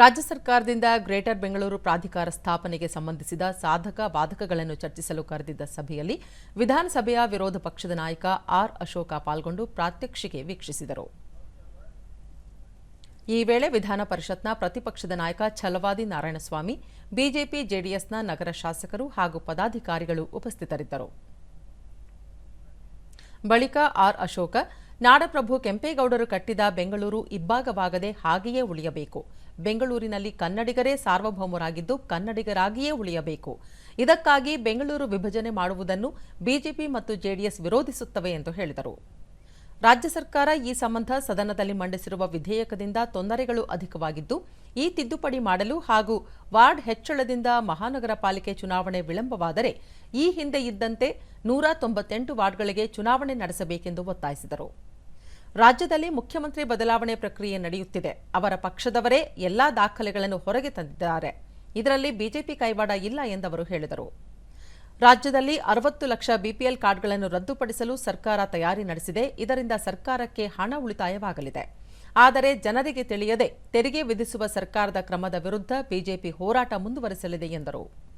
ರಾಜ್ಯ ಸರ್ಕಾರದಿಂದ ಗ್ರೇಟರ್ ಬೆಂಗಳೂರು ಪ್ರಾಧಿಕಾರ ಸ್ಥಾಪನೆಗೆ ಸಂಬಂಧಿಸಿದ ಸಾಧಕ ಬಾಧಕಗಳನ್ನು ಚರ್ಚಿಸಲು ಕರೆದಿದ್ದ ಸಭೆಯಲ್ಲಿ ವಿಧಾನಸಭೆಯ ವಿರೋಧ ಪಕ್ಷದ ನಾಯಕ ಆರ್ ಅಶೋಕ ಪಾಲ್ಗೊಂಡು ಪ್ರಾತ್ಯಕ್ಷಿಕೆ ವೀಕ್ಷಿಸಿದರು. ಈ ವೇಳೆ ವಿಧಾನ ಪರಿಷತ್ನ ಪ್ರತಿಪಕ್ಷದ ನಾಯಕ ಛಲವಾದಿ ನಾರಾಯಣಸ್ವಾಮಿ, ಬಿಜೆಪಿ, ಜೆಡಿಎಸ್ನ ನಗರ ಶಾಸಕರು ಹಾಗೂ ಪದಾಧಿಕಾರಿಗಳು ಉಪಸ್ಥಿತರಿದ್ದರು. ಬಳಿಕ ಆರ್ ಅಶೋಕ ನಾಡಪ್ರಭು ಕೆಂಪೇಗೌಡರು ಕಟ್ಟಿದ ಬೆಂಗಳೂರು ಇಬ್ಬಾಗವಾಗದೆ ಹಾಗೆಯೇ ಉಳಿಯಬೇಕು. ಬೆಂಗಳೂರಿನಲ್ಲಿ ಕನ್ನಡಿಗರೇ ಸಾರ್ವಭೌಮರಾಗಿದ್ದು ಕನ್ನಡಿಗರಾಗಿಯೇ ಉಳಿಯಬೇಕು. ಇದಕ್ಕಾಗಿ ಬೆಂಗಳೂರು ವಿಭಜನೆ ಮಾಡುವುದನ್ನು ಬಿಜೆಪಿ ಮತ್ತು ಜೆಡಿಎಸ್ ವಿರೋಧಿಸುತ್ತವೆ ಎಂದು ಹೇಳಿದರು. ರಾಜ್ಯ ಸರ್ಕಾರ ಈ ಸಂಬಂಧ ಸದನದಲ್ಲಿ ಮಂಡಿಸಿರುವ ವಿಧೇಯಕದಿಂದ ತೊಂದರೆಗಳು ಅಧಿಕವಾಗಿದ್ದು, ಈ ತಿದ್ದುಪಡಿ ಮಾಡಲು ಹಾಗೂ ವಾರ್ಡ್ ಹೆಚ್ಚಳದಿಂದ ಮಹಾನಗರ ಪಾಲಿಕೆ ಚುನಾವಣೆ ವಿಳಂಬವಾದರೆ ಈ ಹಿಂದೆ ಇದ್ದಂತೆ ನೂರ ತೊಂಬತ್ತೆಂಟು ವಾರ್ಡ್ಗಳಿಗೆ ಚುನಾವಣೆ ನಡೆಸಬೇಕೆಂದು ಒತ್ತಾಯಿಸಿದರು. ರಾಜ್ಯದಲ್ಲಿ ಮುಖ್ಯಮಂತ್ರಿ ಬದಲಾವಣೆ ಪ್ರಕ್ರಿಯೆ ನಡೆಯುತ್ತಿದೆ. ಅವರ ಪಕ್ಷದವರೇ ಎಲ್ಲಾ ದಾಖಲೆಗಳನ್ನು ಹೊರಗೆ ತಂದಿದ್ದಾರೆ. ಇದರಲ್ಲಿ ಬಿಜೆಪಿ ಕೈವಾಡ ಇಲ್ಲ ಎಂದವರು ಹೇಳಿದರು. ರಾಜ್ಯದಲ್ಲಿ ಅರವತ್ತು ಲಕ್ಷ ಬಿಪಿಎಲ್ ಕಾರ್ಡ್ಗಳನ್ನು ರದ್ದುಪಡಿಸಲು ಸರ್ಕಾರ ತಯಾರಿ ನಡೆಸಿದೆ. ಇದರಿಂದ ಸರ್ಕಾರಕ್ಕೆ ಹಣ ಉಳಿತಾಯವಾಗಲಿದೆ. ಆದರೆ ಜನರಿಗೆ ತಿಳಿಯದೆ ತೆರಿಗೆ ವಿಧಿಸುವ ಸರ್ಕಾರದ ಕ್ರಮದ ವಿರುದ್ಧ ಬಿಜೆಪಿ ಹೋರಾಟ ಮುಂದುವರೆಸಲಿದೆ ಎಂದರು.